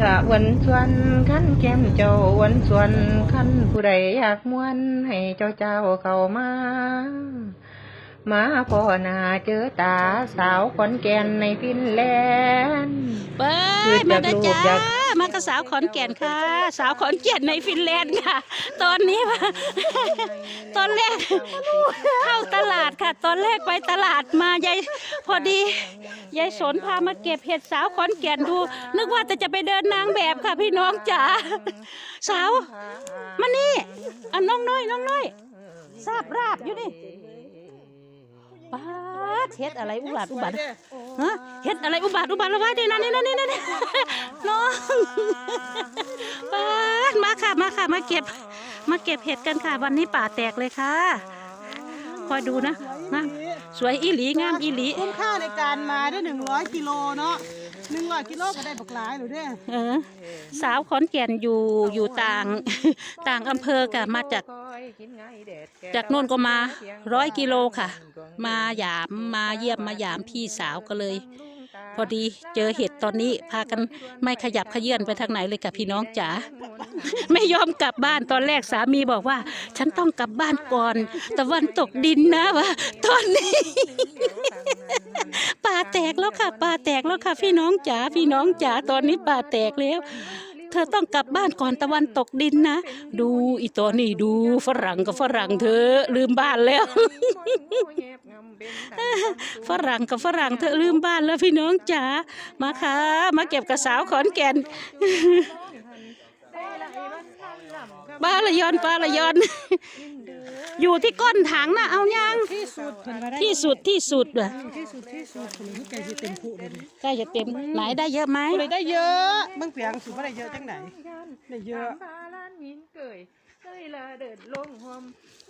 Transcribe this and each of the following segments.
จะวันส่วนขั้นแก้มเจ้าวันส่วนขั้นผู้ใดอยากม่วนให้เจ้าเจ้าเข้ามา มาพ่อหน้าเจอตาสาวขอนแก่นในฟินแลนด์เปิคือดมาจากเด้อรูปจ้าจากมากระสาวขอนแก่นค่ะ สาวขอนแก่นในฟินแลนด์ค่ะ ตอนนี้ว่าตอนแรกเข้าตลาดค่ะ ตอนแรกไปตลาดมายายพอดียายสนพามาเก็บเห็ดสาวขอนแก่นดู นึกว่าจะจะไปเดินนางแบบค่ะพี่น้องจ๋าสาวมานี่อะน้องน้อยน้องน้อยทราบราบอยู่นี่ ป้าดเฮ็ดอะไรอุบัติอุบัติฮะเฮ็ดอะไรอุบัติอุบัติละวะนี่นะนี่นะนี่นะนี่น้องป้าดมาค่ะมาค่ะมาเก็บ มาเก็บเห็ดกันค่ะ วันนี้ป่าแตกเลยค่ะ คอยดูนะงามสวยอีหลีงามอีหลี คุ้มค่าในการมาได้หนึ่งร้อยกิโลเนาะ หนึ่งร้อยกิโลก็ได้บักหลายหรือเด้เออ สาวขอนแก่นอยู่อยู่ต่าง ต่างอำเภอค่ะมาจาก จากโน่นก็มาร้อยกิโลค่ะ มาหยามมาเยี่ยมมาหยามพี่สาวก็เลย พอดีเจอเห็ดตอนนี้พากันไม่ขยับขยื่นไปทางไหนเลยกับพี่น้องจ๋า ไม่ยอมกลับบ้านตอนแรกสามีบอกว่า ฉันต้องกลับบ้านก่อนตะวันตกดินนะวะตอนนี้ป่า แตกแล้วค่ะป่าแตกแล้วค่ะ พี่น้องจ๋าพี่น้องจ๋าตอนนี้ป่าแตกแล้ว เธอต้องกลับบ้านก่อนตะวันตกดินนะ ดูอีตัวนี่ดูฝรั่งกับฝรั่งเธอลืมบ้านแล้ว ฝรั่งกับฝรั่งเธอลืมบ้านแล้วพี่น้องจ๋ามาค่ะ มาเก็บกระสาวขอนแก่นปลาละยอนปลาละยอน อยู่ที่ก้นถังนะเอายังที่สุดเห็นมาได้ที่สุดที่สุดว่ะที่สุดที่สุดคนนี้แกจะเต็มผู้เลยใกล้จะเต็มไหนได้เยอะไหมเลยได้เยอะเบิ่งเปียงสุดว่าได้เยอะจังไหนได้เยอะ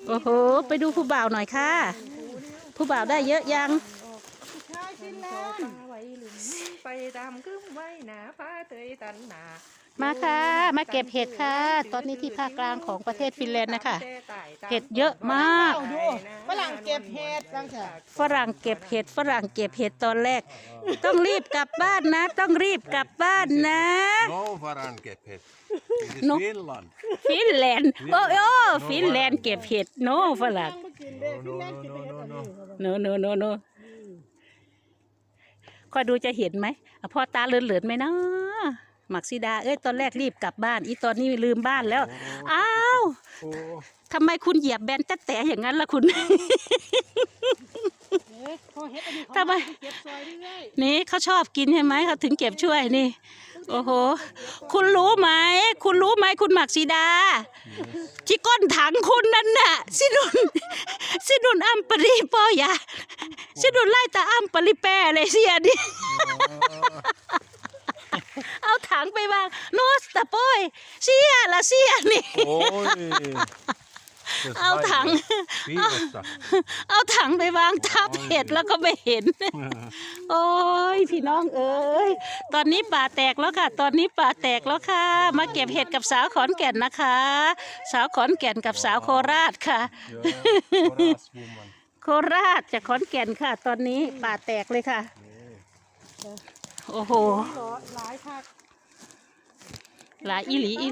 โอ้โหไปดูผู้บ่าวหน่อยค่ะ ผู้บ่าวได้เยอะยังใช่ฟินแลนด์ไปตามคืมไว้หนาฟ้าเตยตันหนา มาค่ะ มาเก็บเห็ดค่ะ ตอนนี้ที่ภาคกลางของประเทศฟินแลนด์นะคะ เห็ดเยอะมากเอาดูฝรั่งเก็บเห็ดจังเถอะฝรั่งเก็บเห็ดฝรั่งเก็บเห็ดตอนแรก ต้องรีบกลับบ้านนะ ต้องรีบกลับบ้านนะ No varankephet. It is No. Finland. ฟินแลนด์โอ้โอ้ฟินแลนด์เก็บเห็ดโนฝรั่งมากินเด้ฟินแลนด์กินไปเห็ดอันนี้โนโนโนโนคอยดูจะเห็นไหมอะพ่อตาเลือนเหลือนๆไหมนะ หมักซีดา เอ้ย ตอนแรกรีบกลับบ้าน อีตอนนี้ลืมบ้านแล้ว อ้าวทำไมคุณเหยียบแบนแต่แต่อย่างนั้นล่ะคุณเอ๊ะพอเห็ดอันนี้เขาทำไมเก็บซอยเรื่อยนี่เขาชอบกินใช่ไหมเขาถึงเก็บช่วยนี่ โอ้โห คุณรู้ไหม คุณรู้ไหมคุณหมักซีดา ที่ก้นถังคุณนั่นน่ะ สินุน สินุนอัมปรีปอยาสินุนไล่ตาอัมปริแปรเลยเสียดิ เอาถังไปวางโนสตะโป้ยเสียละเสียนี่ Oi. Se เอาถัง Viivasta. เอาถังไปวางทับเห็ดแล้วก็ไม่เห็น โอ้ยพี่น้องเอ้ยตอนนี้ป่าแตกแล้วค่ะ ตอนนี้ป่าแตกแล้วค่ะ มาเก็บเห็ดกับสาวขอนแก่นนะคะ สาวขอนแก่นกับสาวโคราชค่ะ Ja, paras woman. โคราชจากขอนแก่นค่ะ ตอนนี้ป่าแตกเลยค่ะ โอ้โหๆหรอหลายภาคหลายอีหลีอี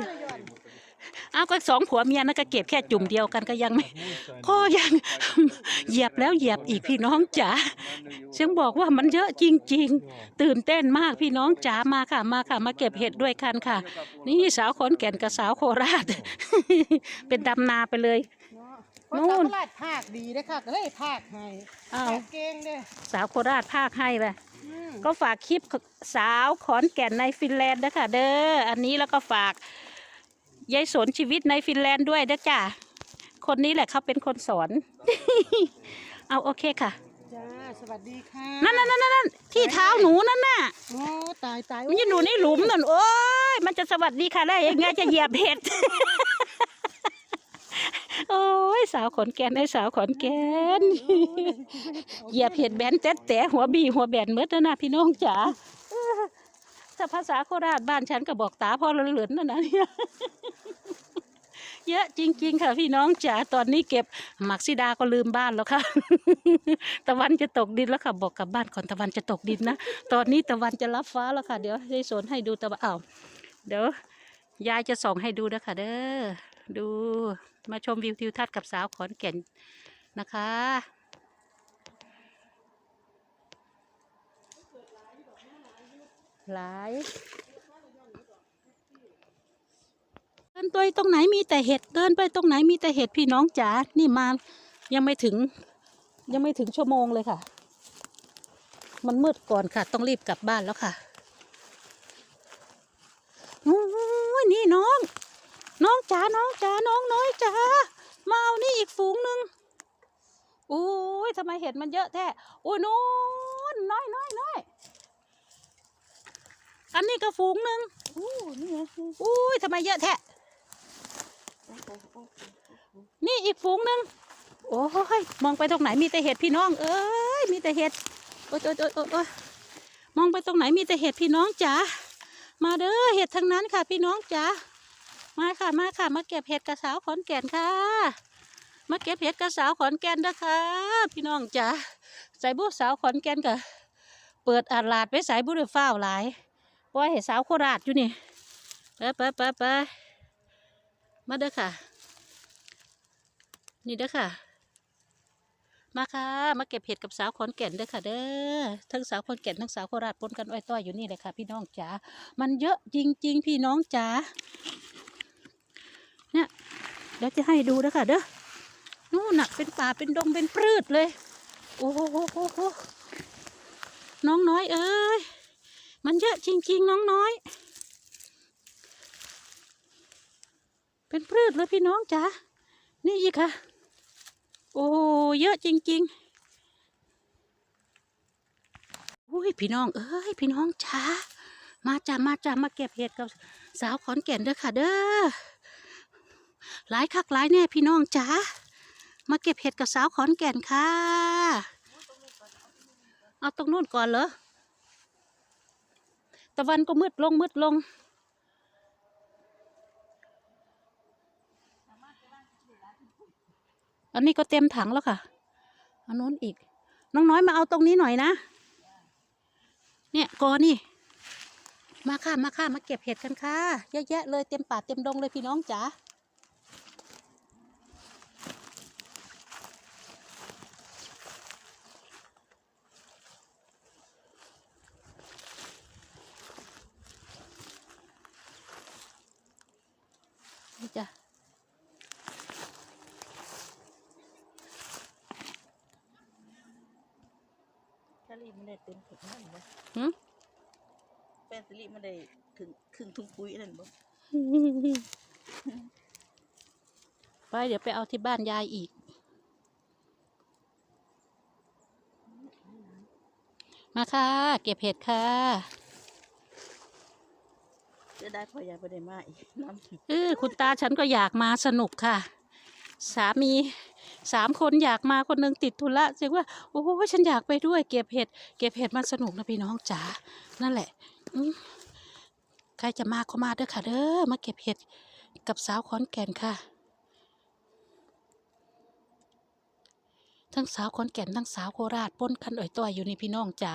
เอาก็สองผัวเมียนะก็เก็บแค่จุ่มเดียวกันก็ยังไม่ก็ยังเหยียบแล้วเหยียบอีกพี่น้องจ๋าฉันบอกว่ามันเยอะจริง ๆ ตื่นเต้นมากพี่น้องจ๋ามาค่ะมาค่ะ มาเก็บเห็ดด้วยกันค่ะ นี่สาวขอนแก่นกับสาวโคราช เป็นดำนาไปเลยเนาะนู่คนนสาวตลาดภาคดีเด้อค่ะก็เลยภาคให้อ้าวภาคเก่งเด้อสาวโคราชภาคให้ไปอืม ก็ฝากคลิปสาวขอนแก่นในฟินแลนด์นะคะเด้ออันนี้แล้วก็ฝากยายสนชีวิตในฟินแลนด์ด้วยเด้อจ้าคนนี้แหละเขาเป็นคนสอน เอาโอเคค่ะ จ้าสวัสดีค่ะนั่นนั่นนั่นนั่นที่เท้าหนูนั่นน่ะโอ้ตายตายมันจะหนูในหลุมนั่นโอ้ยมันจะสวัสดีค่ะได้ยังไงจะเหยียบเห็ดโอ้ย สาวขอนแก่นไอ้สาวขอนแก่นเหยียบเห็ดแบนแต๊ะแต่หัวบีหัวแบนเมื่อนะพี่น้องจ๋าถ้าภาษาโคราชบ้านฉันก็บอกตาพ่อเหลือนๆนั่นนะเนี่ยเยอะจริง ๆ ค่ะพี่น้องจ๋าตอนนี้เก็บหมักซิดาก็ลืมบ้านแล้วค่ะ ตะวันจะตกดินแล้วค่ะบอกกลับบ้านก่อนตะวันจะตกดินนะตอนนี้ตะวันจะรับฟ้าแล้วค่ะ เดี๋ยวให้สนให้ดูตะวันอ้าวเดี๋ยวยายจะส่องให้ดูนะคะเด้อดู มาชมวิวทิวทัศน์กับสาวขอนแก่นนะคะ หลายเดินไปตรงไหนมีแต่เห็ดเดินไปตรงไหนมีแต่เห็ดพี่น้องจ๋า นี่มายังไม่ถึง ยังไม่ถึงชั่วโมงเลยค่ะ มันมืดก่อนค่ะ ต้องรีบกลับบ้านแล้วค่ะโอ้ยนี่น้อง น้องจ๋าน้องจ๋าน้องน้อยจ๋ามาเอานี่อีกฝูงหนึ่งโอ้ยทำไมเห็ดมันเยอะแท้โอ้ยนู้นน้อยน้อยน้อยอันนี้ก็ฝูงหนึ่งอู้นี่ไงอุ้ยทำไมเยอะแท้นี่อีกฝูงหนึ่งโอ้ยมองไปตรงไหนมีแต่เห็ดพี่น้อง เอ้ยมีแต่เห็ดโอ๊ยโอ๊ยโอ๊ยโอ๊ยโอ๊ยมองไปตรงไหนมีแต่เห็ดพี่น้องจ๋ามาเด้อเห็ดทั้งนั้นค่ะพี่น้องจ๋า มาค่ะมาค่ะ มาเก็บเห็ดกระสาวขอนแก่นค่ะ มาเก็บเห็ดกระสาวขอนแก่นนะคะ พี่น้องจ๋าใส่บุสาวขอนแก่นกะเปิดอาลาดไว้ใส่บุหรี่ฟ้าวหลายปล่อยให้สาวโคราชอยู่นี่ไปไปไปไปมาเด้อค่ะ นี่เด้อค่ะ มาค่ะ มาเก็บเห็ดกับสาวขอนแก่นเด้อค่ะ เด้อ ทั้งสาวขอนแก่นทั้งสาวโคราชปนกันอ้อยต้อยอยู่นี่เลยค่ะ พี่น้องจ๋า มันเยอะจริง ๆ พี่น้องจ๋า เนี่ยเดี๋ยวจะให้ดูเด้อค่ะเด้อนู่นน่ะเป็นป่าเป็นดงเป็นปลืดเลยโอ้โหโอ้โหโอ้โหน้องน้อยเอ้ยมันเยอะจริง ๆ น้องน้อย เป็นพืชเลยพี่น้องจ๋านี่อีกค่ะ โอ้เยอะจริง ๆ อุ้ยพี่น้องเอ้ยพี่น้องจ๋ามาจ้ามาจ้ามาเก็บเห็ดกับสาวขอนแก่นเด้อค่ะเด้อ หลายคักหลายแน่พี่น้องจ๋ามาเก็บเห็ดกับสาวขอนแก่นค่ะ เอาตรงนู้นก่อนเหรอ ตะวันก็มืดลงมืดลง อันนี้ก็เต็มถังแล้วค่ะ อันนู้นอีก น้องน้อยมาเอาตรงนี้หน่อยนะ เนี่ยกอนี่ มาค่ะมาค่ะมาเก็บเห็ดกันค่ะ เยอะแยะเลยเต็มป่าเต็มดงเลยพี่น้องจ๋า นี่จ้ะ สลิมัน ได้เต็มถุงนั่นบ่หืมแป้งสลิมันได้ถึงครึ่งถุงปุ๋ยนั่นบ่ไปเดี๋ยวไปเอาที่บ้านยายอีก มาค่ะ เก็บเห็ดค่ะจะได้พอยายบ่ได้มาอีกน้ำ เออคุณตาฉันก็อยากมาสนุกค่ะ สามีสามคนอยากมาคนหนึงติดธุระเสียว่าโอ้โหฉันอยากไปด้วย เก็บเห็ด เก็บเห็ดมันสนุกนะพี่น้องจ๋านั่นแหละใครจะมาก็มาเด้อค่ะเด้อมาเก็บเห็ดกับสาวขอนแก่นค่ะ ทั้งสาวขอนแก่นทั้งสาวโคราชปนกันอ่อยต่อยอยู่ในพี่น้องจ๋า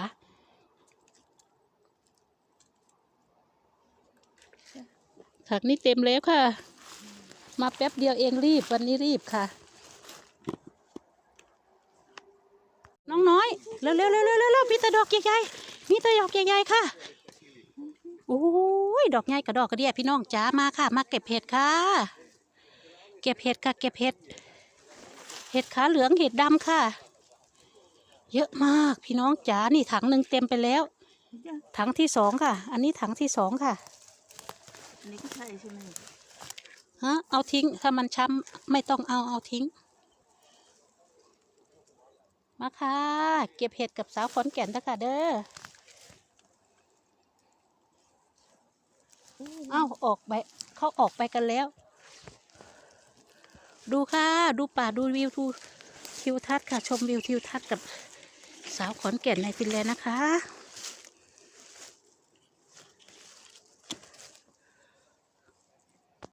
ถักนี้เต็มแล้วค่ะ มาแป๊บเดียวเองรีบวันนี้รีบค่ะ น้องน้อยเร็วเร็วเร็วเร็วเร็วมีแต่ดอกใหญ่ๆมีแต่ดอกใหญ่ๆค่ะโอ้ยดอกใหญ่กับดอกกระเดียพี่น้องจ๋ามาค่ะ มาเก็บเห็ดค่ะ เก็บเห็ดค่ะ เก็บเห็ด เห็ดขาเหลืองเห็ดดำค่ะ เยอะมากพี่น้องจ๋านี่ถังหนึ่งเต็มไปแล้ว ถังที่สองค่ะ อันนี้ถังที่สองค่ะ อันนี้ก็ใช่ใช่ไหม ฮะเอาทิ้ง ถ้ามันช้ำไม่ต้องเอาเอาทิ้ง มาค่ะ เก็บเห็ดกับสาวขอนแก่นนะคะเด้อเอาออกไปเขาออกไปกันแล้ว ดูค่ะ ดูป่าดูวิวดูทิวทัศน์ค่ะ ชมวิวทิวทัศน์กับสาวขอนแก่นในฟินแลนด์นะคะ